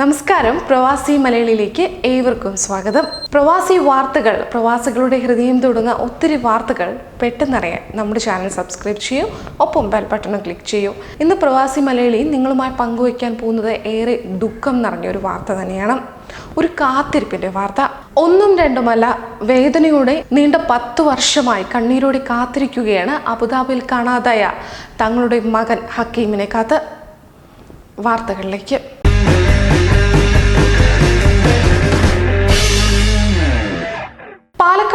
നമസ്കാരം. പ്രവാസി മലയാളിയിലേക്ക് ഏവർക്കും സ്വാഗതം. പ്രവാസി വാർത്തകൾ പ്രവാസികളുടെ ഹൃദയം തൊടുന്ന ഒത്തിരി വാർത്തകൾ പെട്ടെന്നറിയാൻ നമ്മുടെ ചാനൽ സബ്സ്ക്രൈബ് ചെയ്യൂ. ഒപ്പം ബെൽ ബട്ടണും ക്ലിക്ക് ചെയ്യൂ. ഇന്ന് പ്രവാസി മലയാളി നിങ്ങളുമായി പങ്കുവയ്ക്കാൻ പോകുന്നത് ഏറെ ദുഃഖം നിറഞ്ഞ ഒരു വാർത്ത തന്നെയാണ്. ഒരു കാത്തിരിപ്പിന്റെ വാർത്ത. ഒന്നും രണ്ടുമല്ല വേദനയോടെ നീണ്ട പത്ത് വർഷമായി കണ്ണീരോടെ കാത്തിരിക്കുകയാണ് അബുദാബിയിൽ കാണാതായ തങ്ങളുടെ മകൻ ഹക്കീമിനെ കാത്ത്. വാർത്തകളിലേക്ക്.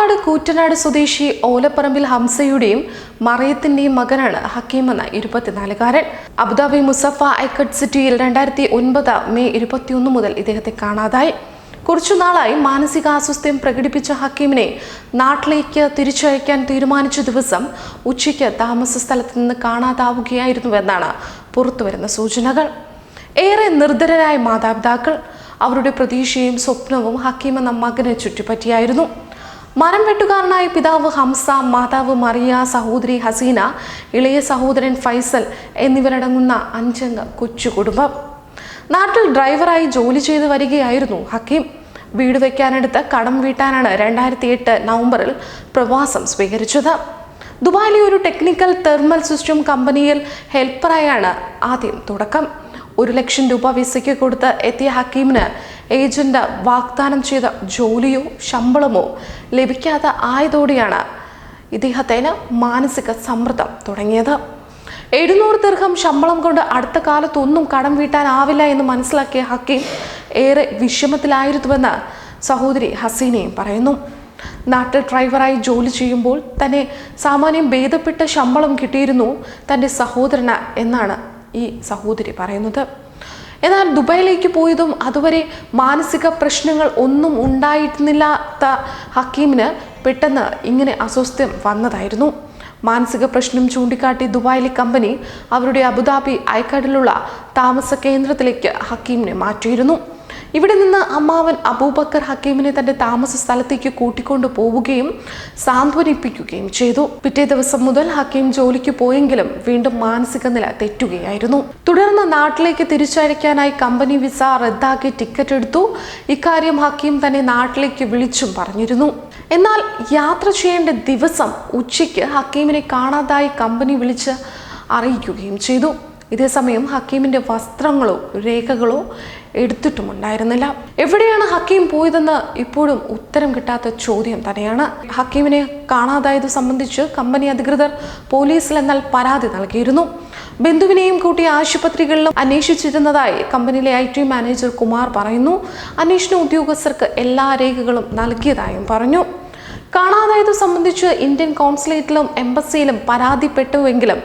പാലക്കാട് കൂറ്റനാട് സ്വദേശി ഓലപ്പറമ്പിൽ ഹംസയുടെയും മറയത്തിന്റെയും മകനാണ് ഹക്കീം എന്ന ഇരുപത്തിനാലുകാരൻ. അബുദാബി മുസഫ ഐക്കട്ട് സിറ്റിയിൽ രണ്ടായിരത്തി ഒൻപത് മെയ് ഇരുപത്തിയൊന്ന് മുതൽ ഇദ്ദേഹത്തെ കാണാതായി. കുറച്ചുനാളായി മാനസികാസ്വസ്ഥ്യം പ്രകടിപ്പിച്ച ഹക്കീമിനെ നാട്ടിലേക്ക് തിരിച്ചയക്കാൻ തീരുമാനിച്ച ദിവസം ഉച്ചയ്ക്ക് താമസ സ്ഥലത്ത് നിന്ന് കാണാതാവുകയായിരുന്നുവെന്നാണ് പുറത്തുവരുന്ന സൂചനകൾ. ഏറെ നിർധനരായ മാതാപിതാക്കൾ അവരുടെ പ്രതീക്ഷയും സ്വപ്നവും ഹക്കീം എന്ന മകനെ ചുറ്റിപ്പറ്റിയായിരുന്നു. മരം വെട്ടുകാരനായ പിതാവ് ഹംസ മാതാവ് മറിയ സഹോദരി ഹസീന ഇളയ സഹോദരൻ ഫൈസൽ എന്നിവരടങ്ങുന്ന അഞ്ചംഗ കൊച്ചു കുടുംബം നാട്ടിൽ ഡ്രൈവറായി ജോലി ചെയ്ത് വരികയായിരുന്നു ഹക്കീം. വീട് വയ്ക്കാനെടുത്ത് കടം വീട്ടാനാണ് രണ്ടായിരത്തി എട്ട് നവംബറിൽ പ്രവാസം സ്വീകരിച്ചത്. ദുബായിലെ ഒരു ടെക്നിക്കൽ തെർമൽ സിസ്റ്റം കമ്പനിയിൽ ഹെൽപ്പറായാണ് ആദ്യം തുടക്കം. ഒരു ലക്ഷം രൂപ വിസയ്ക്ക് കൊടുത്ത് എത്തിയ ഹക്കീമിന് ഏജന്റ് വാഗ്ദാനം ചെയ്ത ജോലിയോ ശമ്പളമോ ലഭിക്കാതെ ആയതോടെയാണ് ഇദ്ദേഹത്തിന് മാനസിക സമ്മർദ്ദം തുടങ്ങിയത്. എഴുന്നൂറ് ദീർഘം ശമ്പളം കൊണ്ട് അടുത്ത കാലത്തൊന്നും കടം വീട്ടാനാവില്ല എന്ന് മനസ്സിലാക്കിയ ഹക്കീം ഏറെ വിഷമത്തിലായിരുന്നുവെന്ന് സഹോദരി ഹസീനയും പറയുന്നു. നാട്ടിൽ ഡ്രൈവറായി ജോലി ചെയ്യുമ്പോൾ തന്നെ സാമാന്യം ഭേദപ്പെട്ട ശമ്പളം കിട്ടിയിരുന്നു തന്റെ സഹോദരന് എന്നാണ് ഈ സഹോദരി പറയുന്നത്. എന്നാൽ ദുബായിലേക്ക് പോയതും അതുവരെ മാനസിക പ്രശ്നങ്ങൾ ഒന്നും ഉണ്ടായിരുന്നില്ലാത്ത ഹക്കീമിന് പെട്ടെന്ന് ഇങ്ങനെ അസ്വസ്ഥ്യം വന്നതായിരുന്നു. മാനസിക പ്രശ്നം ചൂണ്ടിക്കാട്ടി ദുബായിലെ കമ്പനി അവരുടെ അബുദാബി ഐക്കാഡിലുള്ള താമസ കേന്ദ്രത്തിലേക്ക് ഹക്കീമിനെ മാറ്റിയിരുന്നു. ഇവിടെ നിന്ന് അമ്മാവൻ അബൂബക്കർ ഹക്കീമിനെ തന്റെ താമസ സ്ഥലത്തേക്ക് കൂട്ടിക്കൊണ്ടു പോവുകയും സാന്ത്വനിപ്പിക്കുകയും ചെയ്തു. പിറ്റേ ദിവസം മുതൽ ഹക്കീം ജോലിക്ക് പോയെങ്കിലും വീണ്ടും മാനസിക നില തെറ്റുകയായിരുന്നു. തുടർന്ന് നാട്ടിലേക്ക് തിരിച്ചയക്കാനായി കമ്പനി വിസ റദ്ദാക്കി ടിക്കറ്റ് എടുത്തു. ഇക്കാര്യം ഹക്കീം തന്നെ നാട്ടിലേക്ക് വിളിച്ചും പറഞ്ഞിരുന്നു. എന്നാൽ യാത്ര ചെയ്യേണ്ട ദിവസം ഉച്ചയ്ക്ക് ഹക്കീമിനെ കാണാതായി കമ്പനി വിളിച്ച് അറിയിക്കുകയും ചെയ്തു. ഇതേസമയം ഹക്കീമിന്റെ വസ്ത്രങ്ങളോ രേഖകളോ എടുത്തിട്ടുമുണ്ടായിരുന്നില്ല. എവിടെയാണ് ഹക്കീം പോയതെന്ന് ഇപ്പോഴും ഉത്തരം കിട്ടാത്ത ചോദ്യം തന്നെയാണ്. ഹക്കീമിനെ കാണാതായത് സംബന്ധിച്ച് കമ്പനി അധികൃതർ പോലീസിൽ എന്നാൽ പരാതി നൽകിയിരുന്നു. ബന്ധുവിനെയും കൂട്ടി ആശുപത്രികളിലും അന്വേഷിച്ചിരുന്നതായി കമ്പനിയിലെ ഐ ടി മാനേജർ കുമാർ പറയുന്നു. അന്വേഷണ ഉദ്യോഗസ്ഥർക്ക് എല്ലാ രേഖകളും നൽകിയതായും പറഞ്ഞു. കാണാതായത് സംബന്ധിച്ച് ഇന്ത്യൻ കോൺസുലേറ്റിലും എംബസിയിലും പരാതിപ്പെട്ടുവെങ്കിലും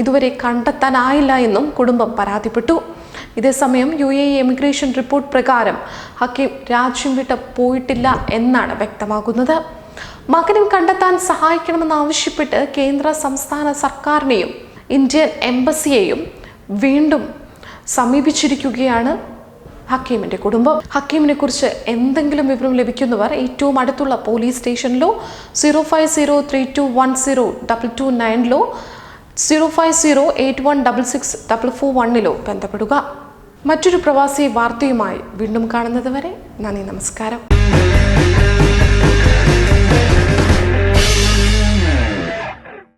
ഇതുവരെ കണ്ടെത്താനായില്ല എന്നും കുടുംബം പരാതിപ്പെട്ടു. ഇതേസമയം യു എ എമിഗ്രേഷൻ റിപ്പോർട്ട് പ്രകാരം ഹക്കീം രാജ്യം വിട്ട് പോയിട്ടില്ല എന്നാണ് വ്യക്തമാകുന്നത്. മകനും കണ്ടെത്താൻ സഹായിക്കണമെന്നാവശ്യപ്പെട്ട് കേന്ദ്ര സംസ്ഥാന സർക്കാരിനെയും ഇന്ത്യൻ എംബസിയെയും വീണ്ടും സമീപിച്ചിരിക്കുകയാണ്. ഹക്കീമിന്റെ കുടുംബം. ഹക്കീമിനെ കുറിച്ച് എന്തെങ്കിലും വിവരം ലഭിക്കുന്നവർ ഏറ്റവും അടുത്തുള്ള police സ്റ്റേഷനിലോ zero five zero three two one zero double two നയനിലോ zero five zero eight one double six double four വണ്ണിലോ ബന്ധപ്പെടുക. മറ്റൊരു പ്രവാസി വാർത്തയുമായി വീണ്ടും കാണുന്നത് വരെ നന്ദി നമസ്കാരം.